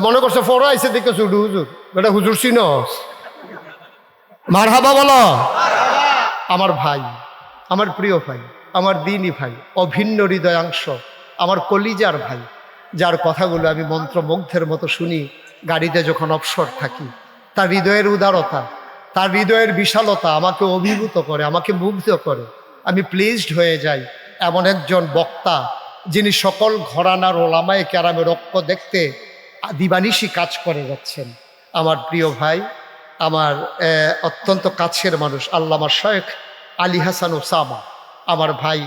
মনে করছে ফরো আইসে দেখে হুজুর হুজুর। বেটা, হুজুর চিনস। মার হাবা বলো। আমার ভাই, আমার প্রিয় ভাই, আমার দিনই ভাই, অভিন্ন হৃদয়াংশ, আমার কলিজার ভাই, যার কথাগুলো আমি মন্ত্রমুগ্ধের মতো শুনি, গাড়িতে যখন অবসর থাকি, তার হৃদয়ের উদারতা, তার হৃদয়ের বিশালতা আমাকে অভিভূত করে, আমাকে মুগ্ধ করে। আমি প্লিজড হয়ে যাই এমন একজন বক্তা, যিনি সকল ঘরানার ওলামায় ক্যারামে রক্ষ দেখতে দিবানিশি কাজ করে যাচ্ছেন। আমার প্রিয় ভাই, আমার অত্যন্ত কাছের মানুষ, আল্লামা শেখ আলী হাসান ওসামা। আমার ভাই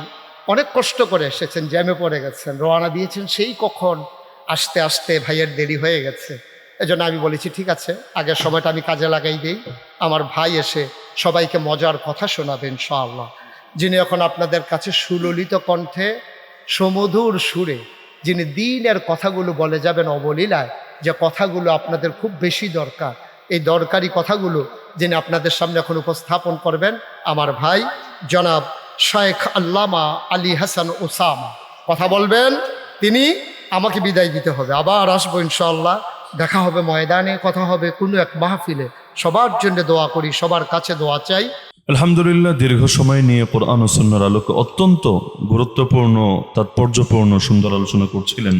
অনেক কষ্ট করে এসেছেন, জ্যামে পড়ে গেছেন, রওনা দিয়েছেন সেই কখন আসতে আসতে ভাইয়ের দেরি হয়ে গেছে। এজন্য আমি বলেছি, ঠিক আছে, আগের সময়টা আমি কাজে লাগাই দিই। আমার ভাই এসে সবাইকে মজার কথা শোনাবেন ইনশাআল্লাহ। যিনি এখন আপনাদের কাছে সুললিত কণ্ঠে সমধুর সুরে যিনি দিনের কথাগুলো বলে যাবেন অবলীলায়, যে কথাগুলো আপনাদের খুব বেশি দরকার। এই দরকারি কথাগুলো যিনি আপনাদের সামনে এখন উপস্থাপন করবেন, আমার ভাই জনাব শায়েখ আল্লামা আলী হাসান ওসামা। কথা বলবেন, তিনি আমাকে বিদায় দিতে হবে। আবার আসব ইনশাল্লাহ দেখা হবে ময়দানে, কথা হবে কোনো এক মাহফিলে। সবার জন্য দোয়া করি, সবার কাছে দোয়া চাই। আলহামদুলিল্লাহ দীর্ঘ সময় নিয়ে কোরআন ও সুন্নার আলোকে অত্যন্ত গুরুত্বপূর্ণ তাৎপর্যপূর্ণ সুন্দর আলোচনা করছিলেন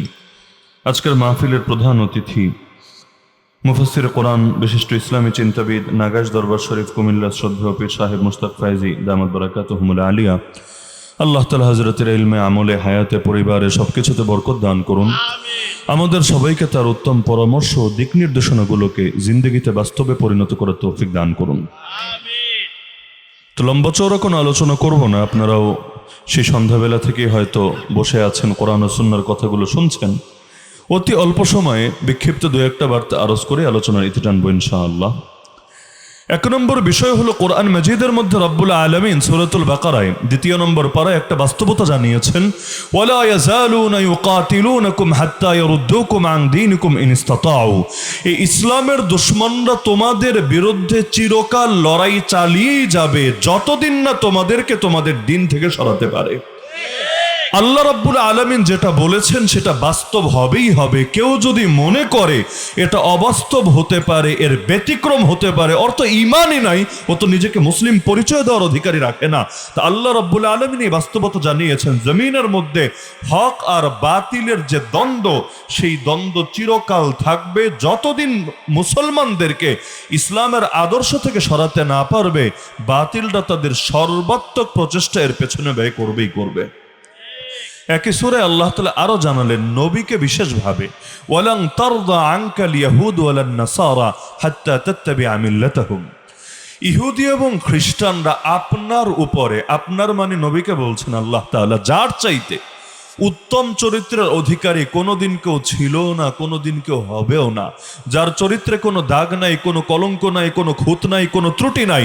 আজকের মাহফিলের প্রধান অতিথি মুফাসির কোরআন বিশিষ্ট ইসলামী চিন্তাবিদ নাগাজ দরবার শরীফ কুমিল্লা শ্রদ্ধেয় পীর সাহেব মুস্তাক ফাইজি দামাদ বরাকাত আলিয়া। আল্লাহ তালা হজরতের ইলমে আমলে হায়াতে পরিবারে সবকিছুতে বরকত দান করুন। আমাদের সবাইকে তার উত্তম পরামর্শ ও দিক নির্দেশনাগুলোকে জিন্দগিতে বাস্তবে পরিণত করার তৌফিক দান করুন। তো লম্বা চৌড়া কোনো আলোচনা করব না, আপনারাও সেই সন্ধ্যাবেলা থেকে হয়তো বসে আছেন, কোরআন সুন্নার কথাগুলো শুনছেন। অতি অল্প সময়ে বিক্ষিপ্ত দু একটা বার্তা আরজ করে আলোচনার ইতি টানবো ইনশাআল্লাহ। এক নম্বর বিষয় হলো কোরআন মজিদের মধ্যে রব্বুল আলমিন সুরতুল বাকারায় দ্বিতীয় নম্বর পাড়ায় একটা বাস্তবতা জানিয়েছেন ইসলামের দুশমনরা তোমাদের বিরুদ্ধে চিরকাল লড়াই চালিয়েই যাবে, যতদিন না তোমাদেরকে তোমাদের দিন থেকে সরাতে পারে। আল্লাহ রাব্বুল আলামিন যেটা বলেছেন সেটা বাস্তব হবেই হবে। কেউ যদি মনে করে এটা অবাস্তব হতে পারে, এর ব্যতিক্রম হতে পারে অর্থ ইমানই নাই, ও তো নিজেকে মুসলিম পরিচয় দেওয়ার অধিকারী রাখে না। তা আল্লাহ রাব্বুল আলামিন এই বাস্তবতা জানিয়েছেন, জমিনের মধ্যে হক আর বাতিলের যে দ্বন্দ্ব, সেই দ্বন্দ্ব চিরকাল থাকবে। যতদিন মুসলমানদেরকে ইসলামের আদর্শ থেকে সরাতে না পারবে বাতিলরা তাদের সর্বাত্মক প্রচেষ্টা এর পেছনে ব্যয় করবেই করবে। একই সুরে আল্লাহ তালা আরও জানালেন, নবীকে বিশেষভাবে ওয়ালাং তরদা আঙ্কাল ইয়াহুদ ওয়ালান নাসারা হাত্তা তাত্তাবি আমিল্লাতাহুম ইহুদি এবং খ্রিস্টানরা আপনার উপরে, আপনার মানে নবীকে বলছেন আল্লাহ তাআলা, যার চাইতে উত্তম চরিত্রের অধিকারী কোনোদিন কেউ ছিল না, কোনোদিন কেউ হবেও না। যার চরিত্রে কোনো দাগ নাই, কোনো কলঙ্ক নাই, কোনো খুঁত নাই, কোনো ত্রুটি নাই,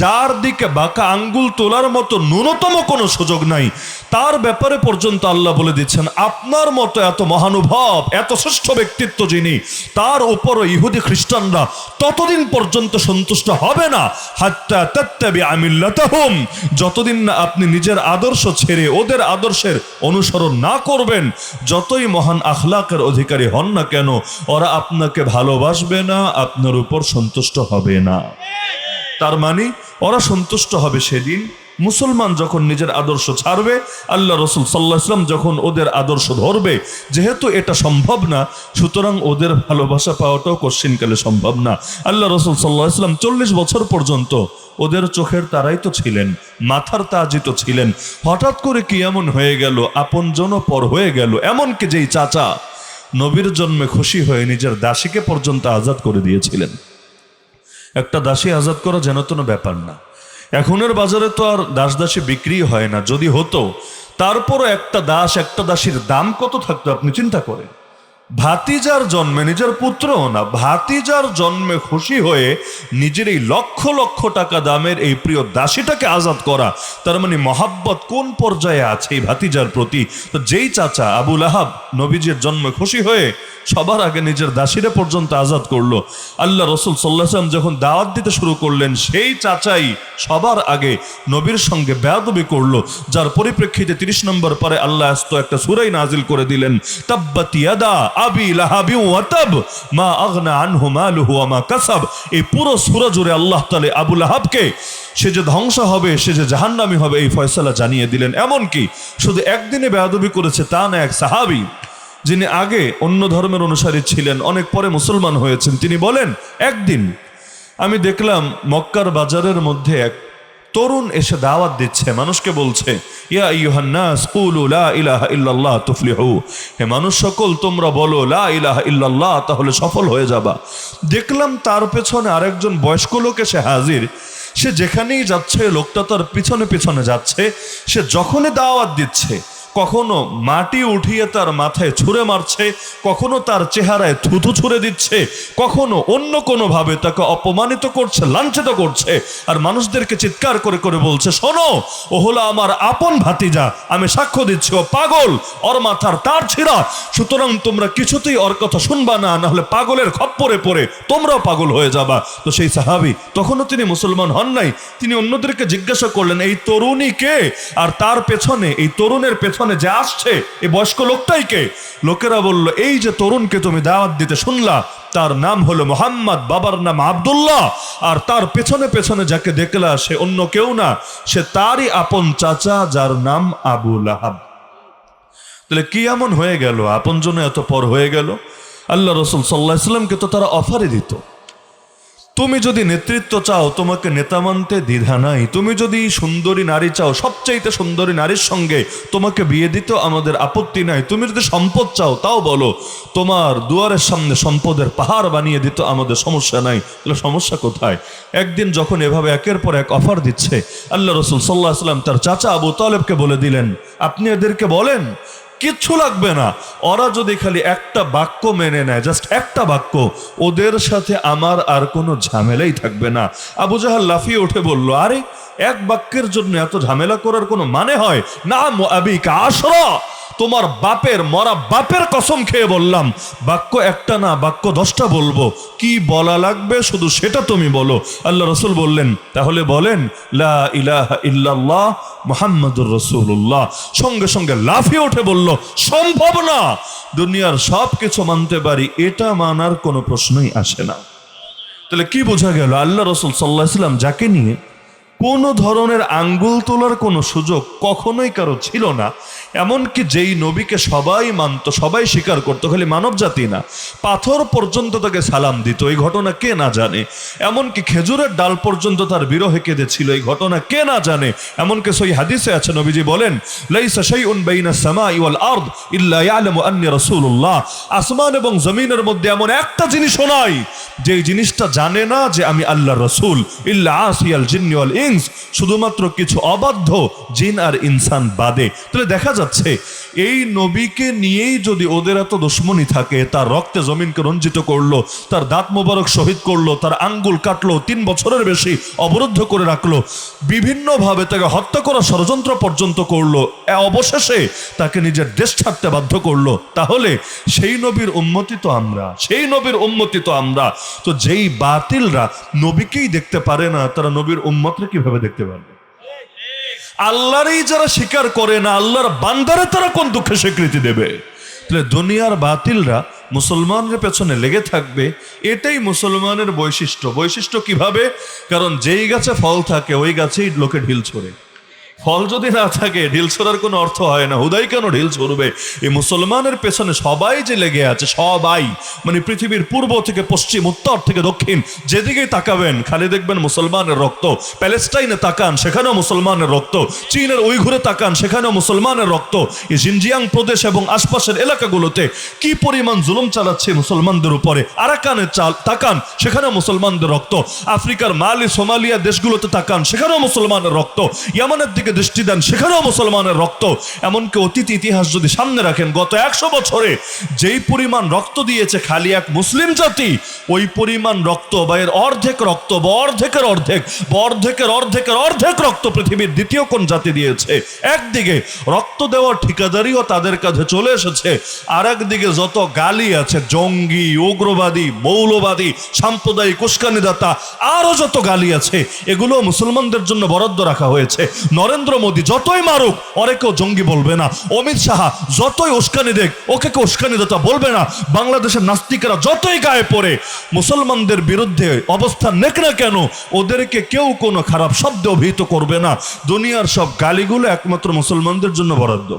যার দিকে বাঁকা আঙ্গুল তোলার মতো ন্যূনতম কোনো সুযোগ নাই, তার ব্যাপারে পর্যন্ত আল্লাহ বলে দিচ্ছেন, আপনার মতো এত মহানুভব, এত শ্রেষ্ঠ ব্যক্তিত্ব যিনি, তার উপরও ইহুদি খ্রিস্টানরা ততদিন পর্যন্ত সন্তুষ্ট হবে না। হাত্তা তাত্তাবি আমিল্লাতাহুম যতদিন না আপনি নিজের আদর্শ ছেড়ে ওদের আদর্শের অনুসরণ না করবেন, যতই মহান আখলাকের অধিকারী হন না কেন, ওরা আপনাকে ভালোবাসবে না, আপনার উপর সন্তুষ্ট হবে না। তার মানে ওরা সন্তুষ্ট হবে সেদিন। মুসলমান যখন নিজের আদর্শ ছাড়বে, আল্লাহ রসুল সাল্লাহ ইসলাম যখন ওদের আদর্শ ধরবে, যেহেতু এটা সম্ভব না, সুতরাং ওদের ভালোবাসা পাওয়াটাও কশ্চিনকালে সম্ভব না। আল্লাহ রসুল সাল্লাহ ইসলাম চল্লিশ বছর পর্যন্ত ওদের চোখের তারাই তো ছিলেন, মাথার তাজি তো ছিলেন। হঠাৎ করে কি এমন হয়ে গেল, আপন পর হয়ে গেল এমনকি যেই চাচা? নবীর জন্মে খুশি হয়ে নিজের দাসীকে পর্যন্ত আজাদ করে দিয়েছিলেন। একটা দাসী আজাদ করা যেন কোনো ব্যাপার না। এখনের বাজারে তো আর দাস দাসী বিক্রি হয় না, যদি হতো, তারপরও একটা দাস, একটা দাসীর দাম কত থাকতো আপনি চিন্তা করেন? ভাতিজার জন্মে নিজের পুত্রও না, ভাতিজার জন্মে খুশি হয়ে নিজের এই লক্ষ লক্ষ টাকা দামের এই প্রিয় দাসীটাকে আজাদ করা, তার মানে মহাব্বত কোন পর্যায়ে আছে এই ভাতিজার প্রতি? তো যেই চাচা আবুল আহাব নবীজির জন্মে খুশি হয়ে সবার আগে নিজের দাসীরা পর্যন্ত আজাদ করল। আল্লাহ রসুল সাল্লাহাম যখন দাওয়াত দিতে শুরু করলেন, সেই চাচাই সবার আগে নবীর সঙ্গে বেয়াদবি করল, যার পরিপ্রেক্ষিতে তিরিশ নম্বর পরে আল্লাহ আস্ত একটা সুরাই নাজিল করে দিলেন তাব্বাতিয়াদা আবি লাহাবি ওয়াতাব মা আগনা আনহু মালুহু ওয়া মা কাসাব। এই পুরো সূরা জুড়ে আল্লাহ তাআলা আবু লাহাবকে, সে যে ধ্বংস হবে, সে যে জাহান্নামী হবে, এই ফয়সালা জানিয়ে দিলেন। এমন কি শুধু একদিনে বেয়াদবি করেছে তা না, এক সাহাবী, যিনি আগে অন্য ধর্মের অনুসারী ছিলেন, অনেক পরে মুসলমান হয়েছেন, তিনি বলেন, একদিন আমি দেখলাম মক্কার বাজারের মধ্যে এক তরুণ এসে দাওয়াত দিচ্ছে, মানুষকে বলছে, ইয়া ইউহান্নাস কুলু লা ইলাহা ইল্লাল্লাহ তুফলিহু। হে মানুষ সকল, তোমরা বলো, লা ইলাহা ইল্লাল্লাহ তাহলে সফল হয়ে যাবা। দেখলাম তার পেছনে আরেকজন বয়স্ক লোক এসে হাজির। সে যেখানেই যাচ্ছে, লোকটা তার পিছনে পিছনে যাচ্ছে। সে যখনই দাওয়াত দিচ্ছে কখনো মাটি উঠিয়ে তার মাথায় ছুঁড়ে মারছে, কখনো তার চেহারায় থুথু ছুঁড়ে দিচ্ছে, কখনো অন্য কোনো ভাবে তাকে অপমানিত করছে, লাঞ্ছিত করছে। আর মানুষদেরকে চিৎকার করে করে বলছে, শোনো, ও হলো আমার আপন ভাতিজা, আমি সাক্ষ্য দিচ্ছি, ও পাগল, ওর মাথার তার ছিঁড়া। সুতরাং তোমরা কিছুতেই ওর কথা শুনবা না না হলে পাগলের খপ্পরে পড়ে, তোমরাও পাগল হয়ে যাবা। তো সেই সাহাবি, তখনও তিনি মুসলমান হন নাই, তিনি অন্যদেরকে জিজ্ঞাসা করলেন, এই তরুণী কে? আর তার পেছনে, এই তরুণের পেছনে যে আসছে, এই বয়স্ক লোকটাই কে লোকেরা বলল, এই যে তরুণকে তুমি দাওয়াত দিতে শুনলা, তার নাম হলো মোহাম্মদ, বাবার নাম আব্দুল্লাহ। আর তার পেছনে পেছনে যাকে দেখলা, সে অন্য কেউ না, সে তারই আপন চাচা, যার নাম আবুল আহাব তাহলে কি এমন হয়ে গেল? আপন জন্য এত পর হয়ে গেল? আল্লাহ রসুল সাল্লাহ ইসলামকে তো তারা অফারে দিত। তুমি যদি নেতৃত্ব চাও, তোমাকে নেতা মানতে দ্বিধা নাই। তুমি যদি সুন্দরী নারী চাও, সবচাইতে সুন্দরী নারীর সঙ্গে তোমাকে বিয়ে দিত আমাদের আপত্তি নাই। তুমি যদি সম্পদ চাও, তাও বলো, তোমার দুয়ারের সামনে সম্পদের পাহাড় বানিয়ে দিত আমাদের সমস্যা নাই। তাহলে সমস্যা কোথায়? একদিন যখন এভাবে একের পর এক অফার দিচ্ছে, আল্লাহ রসুল সাল্লাহ আসলাম তার চাচা আবু তালেবকে বলে দিলেন, আপনি এদেরকে বলেন কিচ্ছু লাগবে না। ওরা যদি খালি একটা বাক্য মেনে নেয় জাস্ট একটা বাক্য, ওদের সাথে আমার আর কোনো ঝামেলাই থাকবে না। আবু জাহাল লাফিয়ে উঠে বলল, আরে, এক বাক্যের জন্য এত ঝামেলা করার কোনো মানে হয়? না আবিকা আসরা তোমার বাপের মরা বাপের কসম খেয়ে বললাম, বাক্য একটা না, বাক্য দশটা বলব। কি বলা লাগবে? শুধু সেটা তুমি বলো। আল্লাহ রসুল বললেন, তাহলে বলেন, লা ইলাহা ইল্লাল্লাহ মোহাম্মদুর রসুল্লাহ সঙ্গে সঙ্গে লাফিয়ে উঠে বলল, সম্ভব না। দুনিয়ার সব কিছু মানতে পারি, এটা মানার কোনো প্রশ্নই আসে না। তাহলে কি বোঝা গেল? আল্লাহ রসুল সাল্লাহ সাল্লাম যাকে নিয়ে কোনো ধরনের আঙ্গুল তোলার কোনো সুযোগ কখনোই কারও ছিল না, এমনকি যেই নবীকে সবাই মানত, সবাই স্বীকার করতো, খালি মানব জাতি না। পাথর পর্যন্ত তাকে সালাম দিত, এই ঘটনা কে না জানে? এমনকি খেজুরের ডাল পর্যন্ত তার বিরহে কেঁদেছিল, এই ঘটনা কে না জানে? এমনকি সই হাদিসে আছে, নবীজি বলেন সামাই আসমান এবং জমিনের মধ্যে এমন একটা জিনিসও নাই, যেই জিনিসটা জানে না যে আমি আল্লাহ রসুল, ইল্লা আসিয়াল জিন্নি ইনস শুধুমাত্র কিছু অবাধ্য জিন আর ইনসান বাদে। তাহলে দেখা যাচ্ছে, এই নবীকে নিয়েই যদি ওদের এত দুশ্মনী থাকে, তার রক্তে জমিনকে রঞ্জিত করল, তার দাঁত মোবারক শহীদ করল, তার আঙ্গুল কাটলো, তিন বছরের বেশি অবরুদ্ধ করে রাখল, বিভিন্নভাবে তাকে হত্যা করা ষড়যন্ত্র পর্যন্ত করল অবশেষে তাকে নিজের দেশ ছাড়তে বাধ্য করল, তাহলে সেই নবীর উন্মতি তো আমরা, সেই নবীর উন্মতি তো আমরা। তো যেই বাতিলরা নবীকেই দেখতে পারে না, তারা নবীর উম্মতরে কীভাবে দেখতে পারবে? আল্লাহরই যারা স্বীকার করে না, আল্লাহর বান্দারে তারা কোন দুঃখে স্বীকৃতি দেবে? তাহলে দুনিয়ার বাতিলরা মুসলমানের পেছনে লেগে থাকবে, এটাই মুসলমানের বৈশিষ্ট্য। বৈশিষ্ট্য কীভাবে? কারণ যেই গাছে ফল থাকে, ওই গাছেই লোকে ঢিল ছোড়ে। ফল যদি না থাকে, ঢিল ছোড়ার কোনো অর্থ হয় না। হুদাই কেন ঢিল ছড়বে? এই মুসলমানের পেছনে সবাই যে লেগে আছে, সবাই মানে পৃথিবীর পূর্ব থেকে পশ্চিম, উত্তর থেকে দক্ষিণ, যেদিকেই তাকাবেন, খালি দেখবেন মুসলমানের রক্ত, প্যালেস্টাইনে তাকান, সেখানেও মুসলমানের রক্ত, চীনের উইঘুরে তাকান, সেখানেও মুসলমানের রক্ত। এই জিনজিয়াং প্রদেশ এবং আশপাশের এলাকাগুলোতে কি পরিমাণ জুলুম চালাচ্ছে মুসলমানদের উপরে? আরাকানে চাল, তাকান, সেখানেও মুসলমানদের রক্ত। আফ্রিকার মালি, সোমালিয়া দেশগুলোতে তাকান, সেখানেও মুসলমানের রক্ত। ইয়ামানের দিকে দৃষ্টি দেন, সেখানেও মুসলমানের রক্ত। এমনকি অতীত ইতিহাস যদি সামনে রাখেন, গত একশো বছরে যেই পরিমাণ রক্ত দিয়েছে খালি এক মুসলিম জাতি, ওই পরিমাণ রক্ত বা এর অর্ধেক রক্ত বা অর্ধেকের অর্ধেক বা অর্ধেকের অর্ধেকের অর্ধেক রক্ত পৃথিবীর দ্বিতীয় কোন জাতি দিয়েছে? একদিকে রক্ত দেওয়ার ঠিকাদারিও তাদের কাছে চলে এসেছে আর একদিকে যত গালি আছে, জঙ্গি, উগ্রবাদী, মৌলবাদী, সাম্প্রদায়িক উস্কানিদাতা আরও যত গালি আছে, এগুলো মুসলমানদের জন্য বরাদ্দ রাখা হয়েছে। নরেন্দ্র নরেন্দ্র মোদী, যতই মারুক ওরে কেউ জঙ্গি বলবে না। অমিত শাহ, যতই উস্কানি দেখ, ওকে কেউ উস্কানি দেতা বলবে না। বাংলাদেশের নাস্তিকেরা যতই গায়ে পড়ে, মুসলমানদের বিরুদ্ধে অবস্থান নেক না কেন, ওদেরকে কেউ কোনো খারাপ শব্দে অভিহিত করবে না। দুনিয়ার সব গালিগুলো একমাত্র মুসলমানদের জন্য বরাদ্দ।